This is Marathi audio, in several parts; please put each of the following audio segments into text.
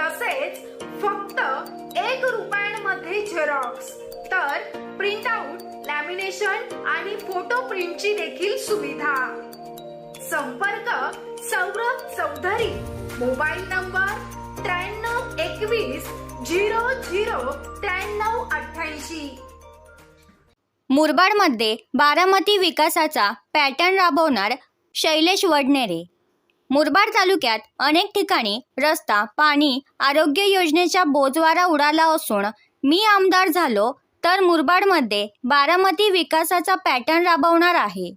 तसेच फक्त एक रुपयांमध्ये झेरॉक्स तर प्रिंट आउट लॅमिनेशन आणि फोटो प्रिंटची देखील सुविधा. संपर्क सौरभ चौधरी. मोबाईल नंबर त्र्याण्णव एकवीस झिरो झिरो त्र्याण्णव अठ्ठ्याऐंशी. मुरबाडमध्ये बारामती विकासाचा पॅटर्न राबवणार शैलेश वडनेरे. मुरबाड तालुक्यात अनेक ठिकाणी रस्ता पाणी आरोग्य योजनेचा बोजवारा उडाला असून मी आमदार झालो तर मुरबाडमध्ये बारामती विकासाचा पॅटर्न राबवणार आहे.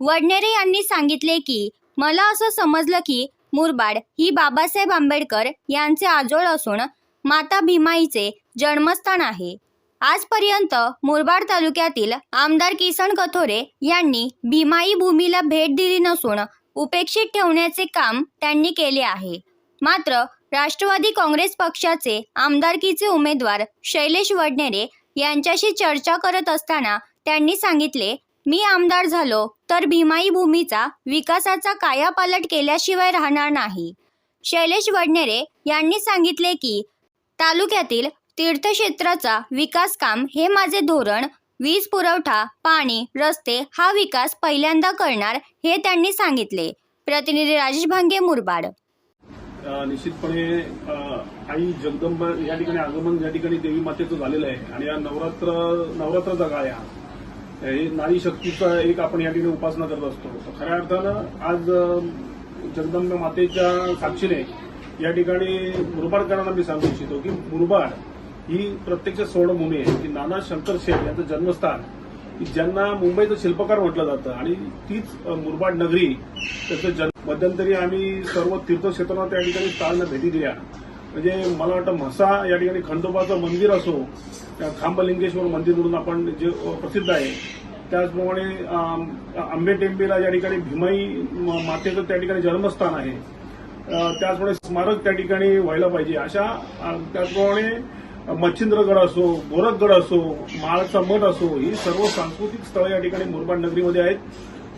वडनेरे यांनी सांगितले की मला असं समजलं की मुरबाड ही बाबासाहेब आंबेडकर यांचे आजोळ असून माता भीमाईचे जन्मस्थान आहे. आजपर्यंत मुरबाड तालुक्यातील आमदार किसन कथोरे यांनी भीमाई भूमीला भेट दिली नसून उपेक्षित ठेवण्याचे काम त्यांनी केले आहे. मात्र राष्ट्रवादी काँग्रेस पक्षाचे आमदारकीचे उमेदवार शैलेश वडनेरे यांच्याशी चर्चा करत असताना त्यांनी सांगितले मी आमदार झालो तर भीमाई भूमीचा विकासाचा कायापालट केल्याशिवाय राहणार नाही. शैलेश वडनेरे यांनी सांगितले की तालुक्यातील तीर्थक्षेत्राचा विकास काम हे माझे धोरण वीज पुरवठा पाणी रस्ते हा विकास पहिल्यांदा करणार हे त्यांनी सांगितले. प्रतिनिधी राजेश भांगे मुरबाड. निश्चितपणे आई जगदंबा या ठिकाणी आगमन या ठिकाणी देवी मातेचं झालेलं आहे. आणि या नवरात्र नवरात्राचा काळ हा. हे नारी शक्तीचा एक आपण या ठिकाणी उपासना करत असतो. तर खऱ्या अर्थानं आज जगदंबा मातेच्या साक्षीने या ठिकाणी मुरबाडकरांना मी सांगू इच्छितो की मुरबाड ही प्रत्यक्ष स्वर्णभूमी आहे की नाना शंकर शेठ यांचं जन्मस्थान की ज्यांना मुंबईचं शिल्पकार म्हटलं जातं. आणि तीच मुरबाड नगरी त्याचं जन्म मध्यंतरी आम्ही सर्व तीर्थक्षेत्रांना त्या ठिकाणी स्थानांना भेटी दिल्या. म्हणजे मला वाटतं म्हसा या ठिकाणी खंडोबाचं मंदिर असो त्या खांबलिंगेश्वर मंदिर म्हणून आपण जे प्रसिद्ध आहे त्याचप्रमाणे आंबेटेंबेला आंबे टेंबेला या ठिकाणी भीमाई मातेचं त्या ठिकाणी जन्मस्थान आहे. त्याचप्रमाणे स्मारक त्या ठिकाणी व्हायला पाहिजे. अशा त्याचप्रमाणे मच्छिंद्रगड असो गोरखगड असो माळचा मठ असो ही सर्व सांस्कृतिक स्थळं या ठिकाणी मुरबाड नगरीमध्ये आहेत.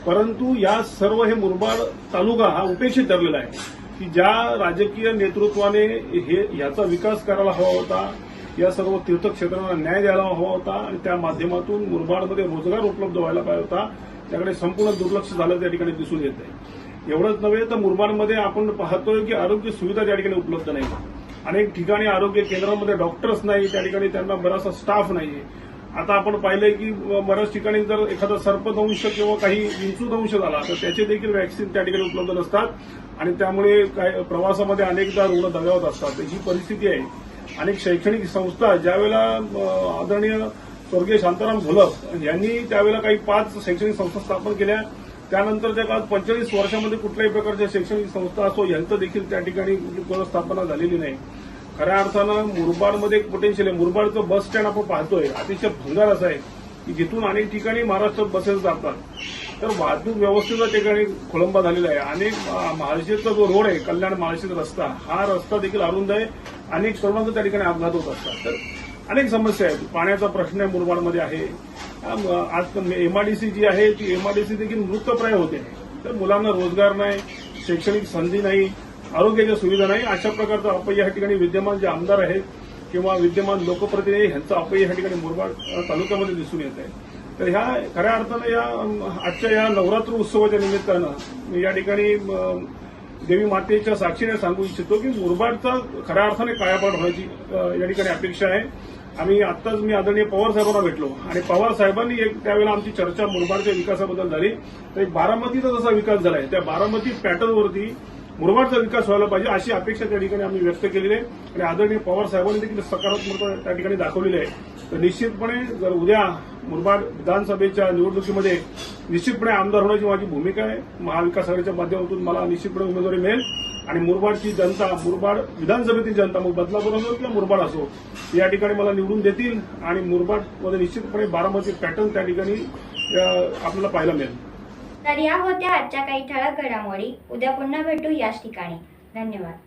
परंतु या सर्व हे मुरबाड तालुका हा उपेक्षित ठरलेला आहे की ज्या राजकीय नेतृत्वाने हे याचा विकास करायला हवा होता या सर्व तीर्थक्षेत्रांना न्याय द्यायला हवा होता आणि त्या माध्यमातून मुरबाडमध्ये रोजगार उपलब्ध व्हायला पाहिजे होता त्याकडे संपूर्ण दुर्लक्ष झालं त्या ठिकाणी दिसून येत आहे एवढंच नव्हे तर मुरबाडमध्ये आपण पाहतोय की आरोग्य सुविधा त्या ठिकाणी उपलब्ध नाही अनेक ठिकाणी आरोग्य केंद्रामध्ये डॉक्टर्स नाही त्या ठिकाणी त्यांना बराचसा स्टाफ नाहीये. आता आपण पाहिलंय की बऱ्याच ठिकाणी जर एखादा सर्पदंश किंवा काही विंचूदंश झाला तर त्याचे देखील वॅक्सिन त्या ठिकाणी उपलब्ध नसतात. आणि त्यामुळे काय प्रवासामध्ये अनेकदा रुग्ण दगावत असतात. ही परिस्थिती आहे. अनेक शैक्षणिक संस्था ज्यावेळेला आदरणीय स्वर्गीय शांताराम घोलप यांनी त्यावेळेला काही पाच शैक्षणिक संस्था स्थापन केल्या त्यानंतरच्या काळात पंचेचाळीस वर्षामध्ये कुठल्याही प्रकारच्या शैक्षणिक संस्था असो यांचं देखील त्या ठिकाणी पुनर्स्थापना झालेली नाही. खऱ्या अर्थानं मुरबाडमध्ये एक पोटेन्शियल आहे. मुरबाडचं बस स्टँड आपण पाहतोय. अतिशय भंगार असं आहे की जिथून अनेक ठिकाणी महाराष्ट्रात बसेस जातात. तर वाहतूक व्यवस्थेचा ठिकाणी खोळंबा झालेला आहे. अनेक महाराष्ट्राचा जो रोड आहे कल्याण महाराष्ट्र रस्ता हा रस्ता देखील अरुंद आहे. अनेक सर्वांचा त्या ठिकाणी अपघात होत असतात. तर अनेक समस्या आहेत. पाण्याचा प्रश्न आहे मुरबाडमध्ये आहे. आज एमआयडीसी जी आहे ती एमआयडीसी देखील मृतप्राय होते. तर मुलांना रोजगार नाही शैक्षणिक संधी नाही आरोग्याच्या सुविधा नाही अशा प्रकारचं अपय्य या ठिकाणी विद्यमान जे आमदार आहेत किंवा विद्यमान लोकप्रतिनिधी यांचं अपय्य या ठिकाणी मुरबाड तालुक्यामध्ये दिसून येत आहे. तर ह्या खऱ्या अर्थानं या आजच्या या नवरात्र उत्सवाच्या निमित्तानं मी या ठिकाणी देवी मातेच्या साक्षीने सांगू इच्छितो की मुरबाडचा खऱ्या अर्थाने कायापाठ व्हायची या ठिकाणी अपेक्षा आहे. आम्ही आत्ताच मी आदरणीय पवार साहेबांना भेटलो. आणि पवार साहेबांनी एक त्यावेळेला आमची चर्चा मुरबाडच्या विकासाबद्दल झाली. तर एक बारामतीचा जसा विकास झालाय त्या बारामती पॅटर्नवरती मुरबाडचा विकास व्हायला पाहिजे अशी अपेक्षा त्या ठिकाणी आम्ही व्यक्त केलेली आहे. आणि आदरणीय पवार साहेबांनी देखील सकारात्मकता त्या ठिकाणी दाखवलेली आहे. तर निश्चितपणे जर उद्या मुरबाड विधानसभेच्या निवडणुकीमध्ये निश्चितपणे आमदार होण्याची माझी भूमिका आहे. महाविकास आघाडीच्या माध्यमातून मला निश्चितपणे उमेदवारी मिळेल. आणि मुरबाडची जनता मुरबाड विधानसभेतील जनता मग बदलापूर असो किंवा मुरबाड असो या ठिकाणी मला निवडून देतील आणि मुरबाडमध्ये निश्चितपणे बारामती पॅटर्न त्या ठिकाणी आपल्याला पाहायला मिळेल. तर या होत्या आजच्या काही ठळक घडामोडी. उद्या पुन्हा भेटू याच ठिकाणी. धन्यवाद.